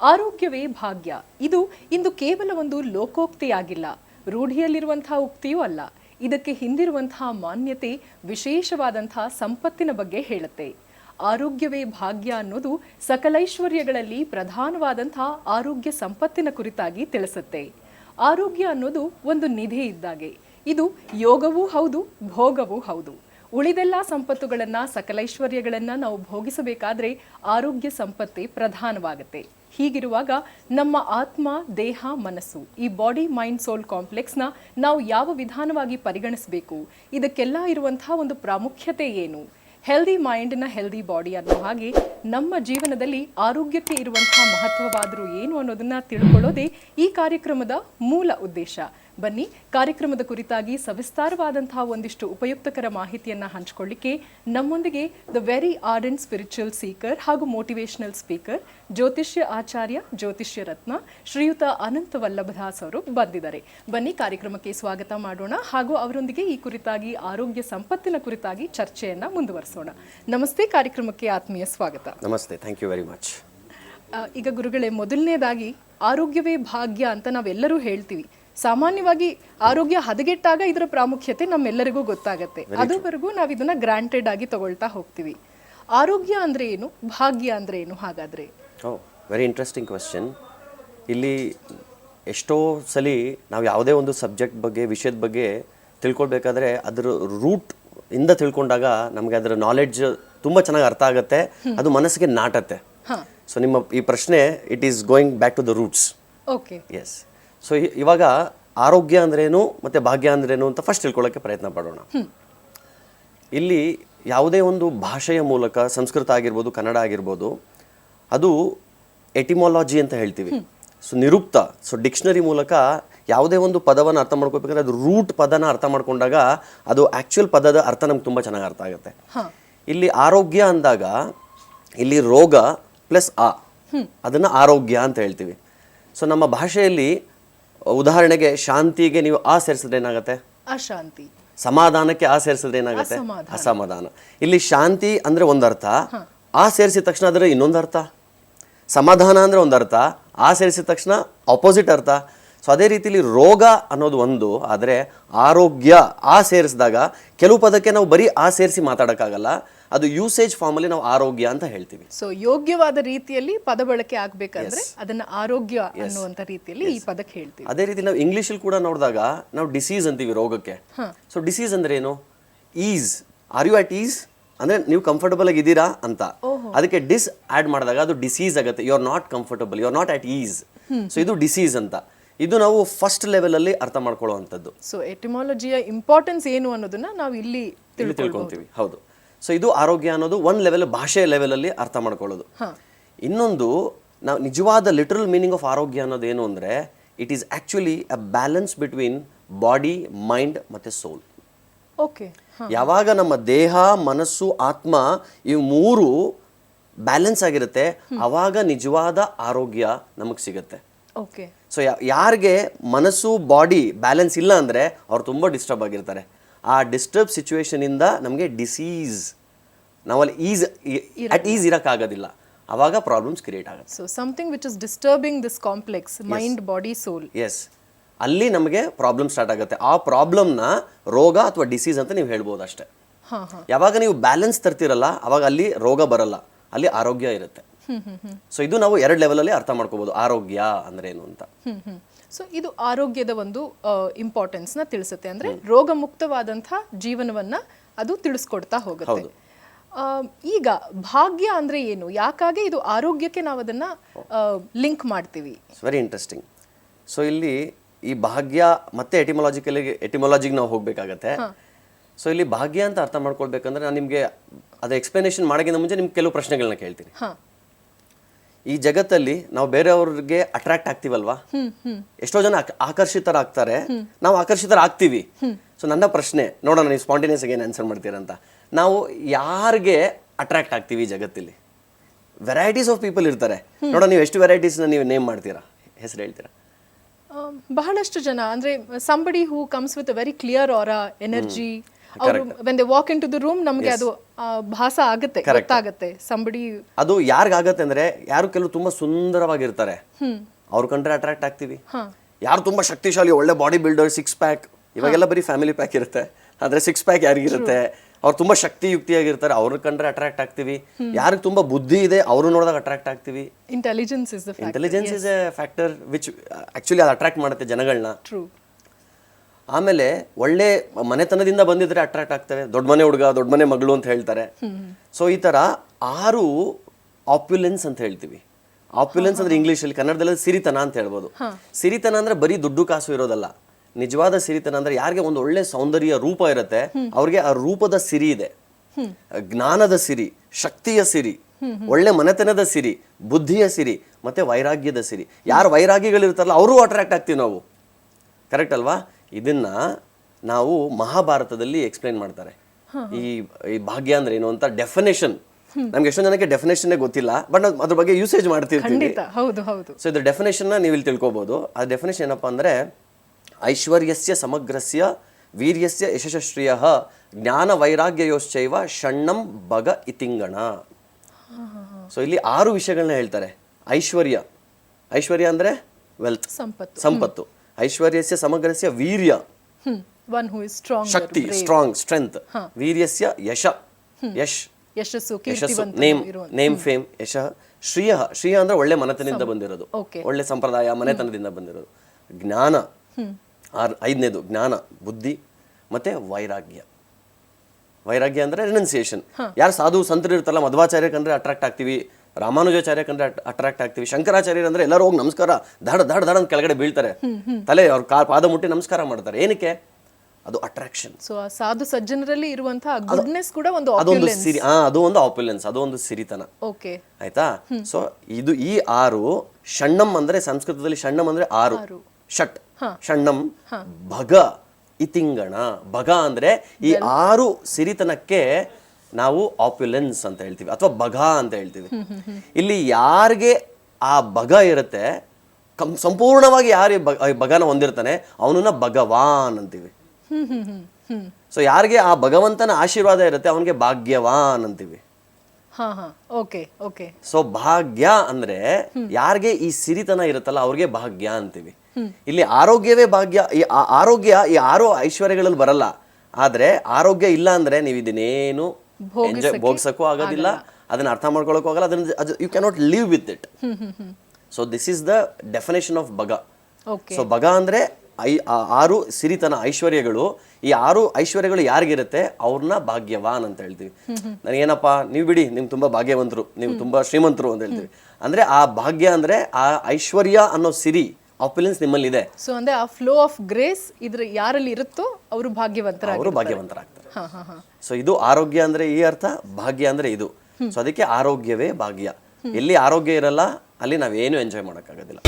ಆರೋಗ್ಯವೇ ಭಾಗ್ಯ. ಇದು ಇಂದು ಕೇವಲ ಒಂದು ಲೋಕೋಕ್ತಿಯಾಗಿಲ್ಲ. ರೂಢಿಯಲ್ಲಿರುವಂತಹ ಉಕ್ತಿಯೂ ಅಲ್ಲ. ಇದಕ್ಕೆ ಹಿಂದಿರುವಂತಹ ಮಾನ್ಯತೆ ವಿಶೇಷವಾದಂತಹ ಸಂಪತ್ತಿನ ಬಗ್ಗೆ ಹೇಳುತ್ತೆ. ಆರೋಗ್ಯವೇ ಭಾಗ್ಯ ಅನ್ನೋದು ಸಕಲೈಶ್ವರ್ಯಗಳಲ್ಲಿ ಪ್ರಧಾನವಾದಂತಹ ಆರೋಗ್ಯ ಸಂಪತ್ತಿನ ಕುರಿತಾಗಿ ತಿಳಿಸುತ್ತೆ. ಆರೋಗ್ಯ ಅನ್ನೋದು ಒಂದು ನಿಧಿ ಇದ್ದಾಗೆ. ಇದು ಯೋಗವೂ ಹೌದು, ಭೋಗವೂ ಹೌದು. ಉಳಿದೆಲ್ಲ ಸಂಪತ್ತುಗಳನ್ನು ಸಕಲೈಶ್ವರ್ಯಗಳನ್ನು ನಾವು ಭೋಗಿಸಬೇಕಾದ್ರೆ ಆರೋಗ್ಯ ಸಂಪತ್ತೇ ಪ್ರಧಾನವಾಗುತ್ತೆ. ಹೀಗಿರುವಾಗ ನಮ್ಮ ಆತ್ಮ, ದೇಹ, ಮನಸ್ಸು ಈ ಬಾಡಿ ಮೈಂಡ್ ಸೋಲ್ ಕಾಂಪ್ಲೆಕ್ಸ್ನ ನಾವು ಯಾವ ವಿಧಾನವಾಗಿ ಪರಿಗಣಿಸಬೇಕು? ಇದಕ್ಕೆಲ್ಲ ಇರುವಂತಹ ಒಂದು ಪ್ರಾಮುಖ್ಯತೆ ಏನು? ಹೆಲ್ದಿ ಮೈಂಡ್ನ ಹೆಲ್ದಿ ಬಾಡಿ ಅನ್ನೋ ಹಾಗೆ ನಮ್ಮ ಜೀವನದಲ್ಲಿ ಆರೋಗ್ಯಕ್ಕೆ ಇರುವಂತಹ ಮಹತ್ವವಾದರೂ ಏನು ಅನ್ನೋದನ್ನ ತಿಳ್ಕೊಳ್ಳೋದೇ ಈ ಕಾರ್ಯಕ್ರಮದ ಮೂಲ ಉದ್ದೇಶ. ಬನ್ನಿ. ಕಾರ್ಯಕ್ರಮದ ಕುರಿತಾಗಿ ಸವಿಸ್ತಾರವಾದಂತಹ ಒಂದಿಷ್ಟು ಉಪಯುಕ್ತಕರ ಮಾಹಿತಿಯನ್ನು ಹಂಚಿಕೊಳ್ಳಿಕ್ಕೆ ನಮ್ಮೊಂದಿಗೆ the very ardent spiritual seeker ಹಾಗೂ ಮೋಟಿವೇಶನಲ್ ಸ್ಪೀಕರ್ ಜ್ಯೋತಿಷ್ಯ ಆಚಾರ್ಯ ಜ್ಯೋತಿಷ್ಯ ರತ್ನ ಶ್ರೀಯುತ ಅನಂತ ವಲ್ಲಭದಾಸ್ ಅವರು ಬಂದಿದ್ದಾರೆ. ಬನ್ನಿ ಕಾರ್ಯಕ್ರಮಕ್ಕೆ ಸ್ವಾಗತ ಮಾಡೋಣ ಹಾಗೂ ಅವರೊಂದಿಗೆ ಈ ಕುರಿತಾಗಿ ಆರೋಗ್ಯ ಸಂಪತ್ತಿನ ಕುರಿತಾಗಿ ಚರ್ಚೆಯನ್ನ ಮುಂದುವರಿಸೋಣ. ನಮಸ್ತೆ ಕಾರ್ಯಕ್ರಮಕ್ಕೆ ಆತ್ಮೀಯ ಸ್ವಾಗತ. ನಮಸ್ತೆ ಥ್ಯಾಂಕ್ ಯು ವೆರಿ ಮಚ್ ಈಗ ಗುರುಗಳೇ ಮೊದಲನೇದಾಗಿ ಆರೋಗ್ಯವೇ ಭಾಗ್ಯ ಅಂತ ನಾವೆಲ್ಲರೂ ಹೇಳ್ತೀವಿ. ಸಾಮಾನ್ಯವಾಗಿ ಆರೋಗ್ಯ ಹದಗೆಟ್ಟಾಗ ಇದರ ಪ್ರಾಮುಖ್ಯತೆ ನಮ್ಮೆಲ್ಲರಿಗೂ ಗೊತ್ತಾಗತ್ತೆ. ಅದುವರೆಗೂ ನಾವು ಇದನ್ನ ಗ್ರಾಂಟೆಡ್ ಆಗಿ ತಗೊಳ್ತಾ ಹೋಗ್ತೀವಿ. ಆರೋಗ್ಯ ಅಂದ್ರೆ ಏನು? ಭಾಗ್ಯ ಅಂದ್ರೆ ಏನು ಹಾಗಾದ್ರೆ? ವೆರಿ ಇಂಟ್ರೆಸ್ಟಿಂಗ್ ಕ್ವೆಶ್ಚನ್ ಇಲ್ಲಿ ಎಷ್ಟೋ ಸಲಿ ನಾವು ಯಾವುದೇ ಒಂದು ಸಬ್ಜೆಕ್ಟ್ ಬಗ್ಗೆ ವಿಷಯದ ಬಗ್ಗೆ ತಿಳ್ಕೊಳ್ಬೇಕಾದ್ರೆ ಅದರ ರೂಟ್ ಇಂದ ತಿಳ್ಕೊಂಡಾಗ ನಮಗೆ ಅದರ ನಾಲೆಡ್ಜ್ ತುಂಬ ಚೆನ್ನಾಗಿ ಅರ್ಥ ಆಗುತ್ತೆ. ಅದು ಮನಸ್ಸಿಗೆ ನಾಟತ್ತೆ. ಸೊ ನಿಮ್ಮ ಈ ಪ್ರಶ್ನೆ it is going back to the roots okay yes so ಇವಾಗ ಆರೋಗ್ಯ ಅಂದ್ರೇನು ಮತ್ತು ಭಾಗ್ಯ ಅಂದ್ರೇನು ಅಂತ ಫಸ್ಟ್ ತಿಳ್ಕೊಳ್ಳೋಕ್ಕೆ ಪ್ರಯತ್ನ ಪಡೋಣ. ಇಲ್ಲಿ ಯಾವುದೇ ಒಂದು ಭಾಷೆಯ ಮೂಲಕ ಸಂಸ್ಕೃತ ಆಗಿರ್ಬೋದು ಕನ್ನಡ ಆಗಿರ್ಬೋದು ಅದು ಎಟಿಮಾಲಜಿ ಅಂತ ಹೇಳ್ತೀವಿ. ಸೊ ನಿರುಕ್ತ ಸೊ ಡಿಕ್ಷನರಿ ಮೂಲಕ ಯಾವುದೇ ಒಂದು ಪದವನ್ನು ಅರ್ಥ ಮಾಡ್ಕೋಬೇಕಂದ್ರೆ ಅದು ರೂಟ್ ಪದನ ಅರ್ಥ ಮಾಡ್ಕೊಂಡಾಗ ಅದು ಆ್ಯಕ್ಚುಯಲ್ ಪದದ ಅರ್ಥ ನಮ್ಗೆ ತುಂಬ ಚೆನ್ನಾಗಿ ಅರ್ಥ ಆಗುತ್ತೆ. ಇಲ್ಲಿ ಆರೋಗ್ಯ ಅಂದಾಗ ಇಲ್ಲಿ ರೋಗ ಪ್ಲಸ್ ಆ. ಅದನ್ನು ಆರೋಗ್ಯ ಅಂತ ಹೇಳ್ತೀವಿ. ಸೊ ನಮ್ಮ ಭಾಷೆಯಲ್ಲಿ ಉದಾಹರಣೆಗೆ ಶಾಂತಿಗೆ ನೀವು ಆ ಸೇರಿಸಿದ್ರೆ ಏನಾಗುತ್ತೆ? ಅಶಾಂತಿ. ಸಮಾಧಾನಕ್ಕೆ ಆ ಸೇರಿಸಿದ್ರೆ ಏನಾಗುತ್ತೆ? ಅಸಮಾಧಾನ. ಇಲ್ಲಿ ಶಾಂತಿ ಅಂದ್ರೆ ಒಂದರ್ಥ ಆ ಸೇರಿಸಿದ ತಕ್ಷಣ ಅದರ ಇನ್ನೊಂದು ಅರ್ಥ ಸಮಾಧಾನ ಅಂದ್ರೆ ಒಂದು ಅರ್ಥ ಆ ಸೇರಿಸಿದ ತಕ್ಷಣ ಆಪೋಸಿಟ್ ಅರ್ಥ. ಸೊ ಅದೇ ರೀತಿಲಿ ರೋಗ ಅನ್ನೋದು ಒಂದು ಆದರೆ ಆರೋಗ್ಯ ಆ ಸೇರಿಸಿದಾಗ ಕೆಲವು ಪದಕ್ಕೆ ನಾವು ಬರೀ ಆ ಸೇರಿಸಿ ಮಾತಾಡೋಕ್ಕಾಗಲ್ಲ. ಅದು ಯೂಸೇಜ್ ಫಾರ್ಮಲ್ಲಿ ನಾವು ಆರೋಗ್ಯ ಅಂತ ಹೇಳ್ತೀವಿ. ಸೊ ಯೋಗ್ಯವಾದ ರೀತಿಯಲ್ಲಿ ಪದ ಬಳಕೆ ಆಗಬೇಕಾದ್ರೆ ಅದನ್ನ ಆರೋಗ್ಯ ಅನ್ನುವಂಥ ರೀತಿಯಲ್ಲಿ ಈ ಪದಕ್ಕೆ ಹೇಳ್ತೀವಿ. ಅದೇ ರೀತಿ ನಾವು ಇಂಗ್ಲೀಷಲ್ಲಿ ಕೂಡ ನೋಡಿದಾಗ ನಾವು ಡಿಸೀಸ್ ಅಂತೀವಿ ರೋಗಕ್ಕೆ. ಸೊ ಡಿಸೀಸ್ ಅಂದ್ರೆ ಏನು? Ease are you at ease ಅಂದ್ರೆ ನೀವು ಕಂಫರ್ಟಬಲ್ ಆಗಿ ಇದ್ದೀರಾ ಅಂತ ಅದಕ್ಕೆ ಡಿಸ್ ಆಡ್ ಮಾಡಿದಾಗ ಅದು ಡಿಸೀಸ್ ಆಗುತ್ತೆ. You are not comfortable you are not at ease so ಇದು ಡಿಸೀಸ್ ಅಂತ. ಇದು ನಾವು ಫಸ್ಟ್ ಲೆವೆಲ್ ಅಲ್ಲಿ ಅರ್ಥ ಮಾಡ್ಕೊಳ್ಳುವಂಥದ್ದು. ಸೊ ಎಟಿಮಾಲಜಿಯ ಇಂಪಾರ್ಟೆನ್ಸ್ ಏನು ಅನ್ನೋದನ್ನ ನಾವು ಇಲ್ಲಿ ಇಲ್ಲಿ ತಿಳ್ಕೊಂತೀವಿ. ಹೌದು. ಸೊ ಇದು ಆರೋಗ್ಯ ಅನ್ನೋದು ಒನ್ ಲೆವೆಲ್ ಭಾಷೆಯ ಲೆವೆಲಲ್ಲಿ ಅರ್ಥ ಮಾಡ್ಕೊಳ್ಳೋದು. ಇನ್ನೊಂದು ನಾವು ನಿಜವಾದ ಲಿಟ್ರಲ್ ಮೀನಿಂಗ್ ಆಫ್ ಆರೋಗ್ಯ ಅನ್ನೋದು ಏನು ಅಂದರೆ it is actually a balance between body mind ಮತ್ತು ಸೋಲ್ ಓಕೆ ಯಾವಾಗ ನಮ್ಮ ದೇಹ ಮನಸ್ಸು ಆತ್ಮ ಈ ಮೂರು ಬ್ಯಾಲೆನ್ಸ್ ಆಗಿರುತ್ತೆ ಅವಾಗ ನಿಜವಾದ ಆರೋಗ್ಯ ನಮಗೆ ಸಿಗುತ್ತೆ. ಸೊ ಯಾರಿಗೆ ಮನಸ್ಸು ಬಾಡಿ ಬ್ಯಾಲೆನ್ಸ್ ಇಲ್ಲ ಅಂದರೆ ಅವ್ರು ತುಂಬ ಡಿಸ್ಟರ್ಬ್ ಆಗಿರ್ತಾರೆ. ಆ ಡಿಸ್ಟರ್ಬ್ ಸಿಚುವೇಶನಿಂದ ನಮಗೆ ಡಿಸೀಸ್ ನಾವಲ್ಲಿ ಈಸ್ ಅಟ್ ಈಸ್ ಇರೋಕ್ಕಾಗೋದಿಲ್ಲ. ಅವಾಗ ಪ್ರಾಬ್ಲಮ್ಸ್ ಕ್ರಿಯೇಟ್ ಆಗುತ್ತೆ. So something which is disturbing this complex mind body soul yes ಅಲ್ಲಿ ನಮಗೆ ಪ್ರಾಬ್ಲಮ್ ಸ್ಟಾರ್ಟ್ ಆಗುತ್ತೆ. ಆ ಪ್ರಾಬ್ಲಮ್ನ ರೋಗ ಅಥವಾ ಡಿಸೀಸ್ ಅಂತ ನೀವು ಹೇಳ್ಬೋದು ಅಷ್ಟೇ. ಯಾವಾಗ ನೀವು ಬ್ಯಾಲೆನ್ಸ್ ತರ್ತಿರಲ್ಲ ಅವಾಗ ಅಲ್ಲಿ ರೋಗ ಬರಲ್ಲ. ಅಲ್ಲಿ ಆರೋಗ್ಯ ಇರುತ್ತೆ. ಸೊ ಇದು ನಾವು ಎರಡು ಲೆವೆಲಲ್ಲಿ ಅರ್ಥ ಮಾಡ್ಕೋಬಹುದು ಆರೋಗ್ಯ ಅಂದ್ರೆ ಏನು ಅಂತ. ಹ್ಮ್ ಹ್ಮ್. ಸೊ ಇದು ಆರೋಗ್ಯದ ಒಂದು ಇಂಪಾರ್ಟೆನ್ಸ್ನ ತಿಳಿಸುತ್ತೆ. ಅಂದ್ರೆ ರೋಗ ಮುಕ್ತವಾದಂತಹ ಜೀವನವನ್ನ ಅದು ತಿಳಿಸ್ಕೊಡ್ತಾ ಹೋಗುತ್ತೆ. ಈಗ ಭಾಗ್ಯ ಅಂದ್ರೆ ಏನು? ಯಾಕಾಗಿ ಇದು ಆರೋಗ್ಯಕ್ಕೆ ನಾವು ಅದನ್ನ ಲಿಂಕ್ ಮಾಡ್ತೀವಿ? ವೆರಿ ಇಂಟ್ರೆಸ್ಟಿಂಗ್ ಸೊ ಇಲ್ಲಿ ಈ ಭಾಗ್ಯ ಮತ್ತೆ ಎಟಿಮಾಲಜಿಕಲಿ ಎಟಿಮಾಲಜಿಗೆ ನಾವು ಹೋಗ್ಬೇಕಾಗತ್ತೆ. ಸೊ ಇಲ್ಲಿ ಭಾಗ್ಯ ಅಂತ ಅರ್ಥ ಮಾಡ್ಕೊಳ್ಬೇಕಂದ್ರೆ ನಾನು ನಿಮಗೆ ಅದು ಎಕ್ಸ್ಪ್ಲನೇಷನ್ ಮಾಡೋಕ್ಕಿಂತ ಮುಂಚೆ ನಿಮ್ಗೆ ಕೆಲವು ಪ್ರಶ್ನೆಗಳನ್ನ ಕೇಳ್ತೀನಿ. ಈ ಜಗತ್ತಲ್ಲಿ ನಾವು ಬೇರೆಯವ್ರಿಗೆ ಅಟ್ರಾಕ್ಟ್ ಆಗ್ತೀವಲ್ವಾ? ಎಷ್ಟೋ ಜನ ಆಕರ್ಷಿತರಾಗ್ತಾರೆ. ನಾವು ಆಕರ್ಷಿತರಾಗ್ತೀವಿ. ಸೊ ನನ್ನ ಪ್ರಶ್ನೆ ನೋಡೋಣ ನೀವು ಸ್ಪಾಂಟೇನಿಯಸ್ ಏನು ಆನ್ಸರ್ ಮಾಡ್ತೀರಂತ. ನಾವು ಯಾರಿಗೆ ಅಟ್ರಾಕ್ಟ್ ಆಗ್ತೀವಿ ಈ ಜಗತ್ತಲ್ಲಿ? ವೆರೈಟೀಸ್ ಆಫ್ ಪೀಪಲ್ ಇರ್ತಾರೆ. ನೋಡೋಣ ನೀವು ಎಷ್ಟು ವೆರೈಟೀಸ್ನ ನೀವು ನೇಮ್ ಮಾಡ್ತೀರಾ? ಹೆಸರು ಹೇಳ್ತೀರಾ? ಬಹಳಷ್ಟು ಜನ. ಅಂದ್ರೆ somebody who comes with very clear aura energy ಅವರು when they walk into the room ನಮಗೆ ಅದು ಆ, ಭಾಸ ಆಗುತ್ತೆ ಗೊತ್ತಾಗುತ್ತೆ. ಸಂಬಡಿ ಅದು ಯಾರಿಗಾಗತ್ತೆ ಅಂದ್ರೆ ಯಾರು ಕೆಲವು ತುಂಬಾ ಸುಂದರವಾಗಿರ್ತಾರೆ ಅವ್ರ ಕಂಡ್ರೆ ಅಟ್ರಾಕ್ಟ್ ಆಗ್ತೀವಿ. ಯಾರು ತುಂಬಾ ಶಕ್ತಿಶಾಲಿ ಒಳ್ಳೆ ಬಾಡಿ ಬಿಲ್ಡರ್ ಸಿಕ್ಸ್ ಪ್ಯಾಕ್ ಇವಾಗೆಲ್ಲ ಬರೀ ಫ್ಯಾಮಿಲಿ ಪ್ಯಾಕ್ ಇರುತ್ತೆ. ಆದ್ರೆ ಸಿಕ್ಸ್ ಪ್ಯಾಕ್ ಯಾರಿಗಿರುತ್ತೆ? ಅವ್ರು ತುಂಬಾ ಶಕ್ತಿಯುಕ್ತಿಯಾಗಿರ್ತಾರೆ ಅವ್ರ ಕಂಡ್ರೆ ಅಟ್ರಾಕ್ಟ್ ಆಗ್ತೀವಿ. ಯಾರಿಗೆ ತುಂಬಾ ಬುದ್ಧಿ ಇದೆ ಅವರು ನೋಡಿದಾಗ ಅಟ್ರಾಕ್ಟ್ ಆಗ್ತೀವಿ. Intelligence is the intelligence is a factor which actually ಅದು ಅಟ್ರಾಕ್ಟ್ ಮಾಡುತ್ತೆ ಜನಗಳನ್ನ ಟ್ರೂ ಆಮೇಲೆ ಒಳ್ಳೆ ಮನೆತನದಿಂದ ಬಂದಿದ್ರೆ ಅಟ್ರಾಕ್ಟ್ ಆಗ್ತವೆ. ದೊಡ್ಡ ಮನೆ ಹುಡುಗ ದೊಡ್ಡ ಮನೆ ಮಗಳು ಅಂತ ಹೇಳ್ತಾರೆ. ಸೊ ಈ ತರ ಆರು ಆಪ್ಯುಲೆನ್ಸ್ ಅಂತ ಹೇಳ್ತೀವಿ. ಆಪ್ಯುಲೆನ್ಸ್ ಅಂದ್ರೆ ಇಂಗ್ಲೀಷಲ್ಲಿ ಅಲ್ಲಿ ಕನ್ನಡದಲ್ಲಿ ಸಿರಿತನ ಅಂತ ಹೇಳ್ಬೋದು. ಸಿರಿತನ ಅಂದ್ರೆ ಬರೀ ದುಡ್ಡು ಕಾಸು ಇರೋದಲ್ಲ. ನಿಜವಾದ ಸಿರಿತನ ಅಂದ್ರೆ ಯಾರಿಗೆ ಒಂದು ಒಳ್ಳೆ ಸೌಂದರ್ಯ ರೂಪ ಇರುತ್ತೆ ಅವ್ರಿಗೆ ಆ ರೂಪದ ಸಿರಿ ಇದೆ. ಜ್ಞಾನದ ಸಿರಿ ಶಕ್ತಿಯ ಸಿರಿ ಒಳ್ಳೆ ಮನೆತನದ ಸಿರಿ ಬುದ್ಧಿಯ ಸಿರಿ ಮತ್ತೆ ವೈರಾಗ್ಯದ ಸಿರಿ. ಯಾರು ವೈರಾಗ್ಯಗಳಿರ್ತಾರಲ್ಲ ಅವರು ಅಟ್ರಾಕ್ಟ್ ಆಗ್ತೀವಿ ನಾವು. ಕರೆಕ್ಟ್ ಅಲ್ವಾ? ಇದನ್ನ ನಾವು ಮಹಾಭಾರತದಲ್ಲಿ ಎಕ್ಸ್ಪ್ಲೈನ್ ಮಾಡ್ತಾರೆ. ಈ ಈ ಭಾಗ್ಯ ಅಂದ್ರೆ ಏನು ಅಂತ ಡೆಫಿನೇಷನ್ ನಮ್ಗೆ ಎಷ್ಟೊಂದು ಜನಕ್ಕೆ ಡೆಫಿನೇಷನ್ ಗೊತ್ತಿಲ್ಲ ಬಟ್ ಅದ್ರ ಬಗ್ಗೆ ಯೂಸೇಜ್ ಮಾಡ್ತಿರ್ತೀವಿ. ಹೌದು ಹೌದು. ಸೊ ಇದ್ರ ಡೆಫಿನೇಷನ್ ನೀವು ಇಲ್ಲಿ ತಿಳ್ಕೊಬಹುದು ಆ ಡೆಫಿನೇಷನ್ ಏನಪ್ಪಾ ಅಂದ್ರೆ ಐಶ್ವರ್ಯಸ್ಯ ಸಮಗ್ರಸ್ಯ ವೀರ್ಯಸ್ಯ ಯಶಸ್ಶ್ರಿಯ ಜ್ಞಾನ ವೈರಾಗ್ಯಯೋಶ್ಚೈವ ಷಣ್ಣಂ ಬಗ ಇತಿಂಗಣ. ಸೊ ಇಲ್ಲಿ ಆರು ವಿಷಯಗಳನ್ನ ಹೇಳ್ತಾರೆ. ಐಶ್ವರ್ಯ. ಐಶ್ವರ್ಯ ಅಂದ್ರೆ ವೆಲ್ತ್ ಸಂಪತ್ತು. ಸಂಪತ್ತು. ಐಶ್ವರ್ಯಸ್ಯ ಸಮಗ್ರಸ್ಯ ವೀರ್ಯ. ಒನ್ ಹೂ ಇಸ್ ಸ್ಟ್ರಾಂಗ್ ಶಕ್ತಿ ಸ್ಟ್ರಾಂಗ್ ಸ್ಟ್ರೆಂತ್ ವೀರ್ಯಸ್ಯ ಯಶ. ಯಶ್. ಯಶಸ್ಸು ಯಶಸ್ಸು ನೇಮ್ ನೇಮ್ ಫೇಮ್ ಯಶ. ಶ್ರೀಯ ಶ್ರೀಯ ಅಂದ್ರೆ ಒಳ್ಳೆ ಮನೆತನದಿಂದ ಬಂದಿರೋದು. ಒಳ್ಳೆ ಸಂಪ್ರದಾಯ ಮನೆತನದಿಂದ ಬಂದಿರೋದು. ಜ್ಞಾನ. ಆರ್ ಐದನೇದು ಜ್ಞಾನ ಬುದ್ಧಿ ಮತ್ತೆ ವೈರಾಗ್ಯ. ವೈರಾಗ್ಯ ಅಂದ್ರೆ ರೆನನ್ಸಿಯೇಷನ್ ಯಾರು ಸಾಧು ಸಂತರು ಇರ್ತಾರಲ್ಲ ಮಧ್ವಾಚಾರ್ಯಕ್ಕೆ ಅಟ್ರಾಕ್ಟ್ ಆಗ್ತೀವಿ. ರಾಮಾನುಜಾಚಾರ್ಯ ಕಂಡ್ರೆ ಅಟ್ರಾಕ್ಟ್ ಆಗ್ತೀವಿ. ಶಂಕರಾಚಾರ್ಯ ಅಂದ್ರೆ ಎಲ್ಲರೂ ಹೋಗಿ ನಮಸ್ಕಾರ ದಡ ದಡ ದಡ ಅಂತ ಕೆಳಗಡೆ ಬೀಳ್ತಾರೆ. ತಲೆ ಅವ್ರ ಕಾ ಪಾದ ಮುಟ್ಟಿ ನಮಸ್ಕಾರ ಮಾಡ್ತಾರೆ. ಏನಕ್ಕೆ? ಅದು ಅಟ್ರಾಕ್ಷನ್ ಸೊ ಆ ಸಾಧು ಸಜ್ಜನರಲ್ಲಿ ಇರುವಂತಹ ಗುಡ್ನೆಸ್ ಕೂಡ ಒಂದು ಅದೊಂದು ಸಿರಿ ಹಾ ಅದು ಒಂದು ಆಪ್ಯುಲೆನ್ಸ್ ಅದು ಒಂದು ಸಿರಿತನ. ಓಕೆ ಆಯ್ತಾ? ಸೊ ಇದು ಈ ಆರು ಷಣ್ಣಂ ಅಂದ್ರೆ ಸಂಸ್ಕೃತದಲ್ಲಿ ಷಣ್ಣಂ ಅಂದ್ರೆ ಆರು. ಷಟ್. ಷಣ್ಣಂ ಭಗ ಇತಿಂಗಣ. ಭಗ ಅಂದ್ರೆ ಈ ಆರು ಸಿರಿತನಕ್ಕೆ ನಾವು ಆಪ್ಯುಲೆನ್ಸ್ ಅಂತ ಹೇಳ್ತೀವಿ ಅಥವಾ ಬಗ ಅಂತ ಹೇಳ್ತೀವಿ. ಇಲ್ಲಿ ಯಾರಿಗೆ ಆ ಬಗ ಇರುತ್ತೆ ಕಂ ಸಂಪೂರ್ಣವಾಗಿ ಯಾರು ಬಗನ ಹೊಂದಿರ್ತಾನೆ ಅವನನ್ನ ಭಗವಾನ್ ಅಂತೀವಿ. ಸೊ ಯಾರಿಗೆ ಆ ಭಗವಂತನ ಆಶೀರ್ವಾದ ಇರುತ್ತೆ ಅವನಿಗೆ ಭಾಗ್ಯವಾನ್ ಅಂತೀವಿ. ಸೊ ಭಾಗ್ಯ ಅಂದ್ರೆ ಯಾರಿಗೆ ಈ ಸಿರಿತನ ಇರುತ್ತಲ್ಲ ಅವ್ರಿಗೆ ಭಾಗ್ಯ ಅಂತೀವಿ. ಇಲ್ಲಿ ಆರೋಗ್ಯವೇ ಭಾಗ್ಯ ಈ ಆರೋಗ್ಯ ಈ ಆರೋ ಐಶ್ವರ್ಯಗಳಲ್ಲಿ ಬರಲ್ಲ. ಆದ್ರೆ ಆರೋಗ್ಯ ಇಲ್ಲ ಅಂದ್ರೆ ನೀವು ಇದನ್ನೇನು ಭೋಗಿಸಕ್ಕೂ ಆಗೋದಿಲ್ಲ. ಅದನ್ನ ಅರ್ಥ ಮಾಡ್ಕೊಳಕ್ಕೂ ಆಗಲ್ಲ. ಅದನ್ನ you cannot live with it so this is the definition of ಬಗ ಸೊ ಬಗ ಅಂದ್ರೆ ಐ ಆರು ಸಿರಿತನ ಐಶ್ವರ್ಯಗಳು. ಈ ಆರು ಐಶ್ವರ್ಯಗಳು ಯಾರಿಗಿರುತ್ತೆ? ಅವ್ರನ್ನ ಭಾಗ್ಯವಾನ್ ಅಂತ ಹೇಳ್ತೀವಿ. ನನಗೇನಪ್ಪ ನೀವು ಬಿಡಿ ನೀವು ತುಂಬಾ ಭಾಗ್ಯವಂತರು ನೀವು ತುಂಬಾ ಶ್ರೀಮಂತರು ಅಂತ ಹೇಳ್ತೀವಿ. ಅಂದ್ರೆ ಆ ಭಾಗ್ಯ ಅಂದ್ರೆ ಆ ಐಶ್ವರ್ಯ ಅನ್ನೋ ಸಿರಿ ಆಪುಲೆನ್ಸ್ ನಿಮ್ಮಲ್ಲಿ ಇದೆ ಸೊ ಅಂದ್ರೆ ಆ ಫ್ಲೋ ಆಫ್ ಗ್ರೇಸ್ ಇದ್ರ ಯಾರಲ್ಲಿ ಇರುತ್ತೋ ಅವರು ಭಾಗ್ಯವಂತರ ಅವರು ಭಾಗ್ಯವಂತರಾಗ್ತಾರೆ. ಸೊ ಇದು ಆರೋಗ್ಯ ಅಂದ್ರೆ ಈ ಅರ್ಥ ಭಾಗ್ಯ ಅಂದ್ರೆ ಇದು. ಸೊ ಅದಕ್ಕೆ ಆರೋಗ್ಯವೇ ಭಾಗ್ಯ. ಎಲ್ಲಿ ಆರೋಗ್ಯ ಇರಲ್ಲ ಅಲ್ಲಿ ನಾವೇನು ಎಂಜಾಯ್ ಮಾಡೋಕ್ಕಾಗೋದಿಲ್ಲ.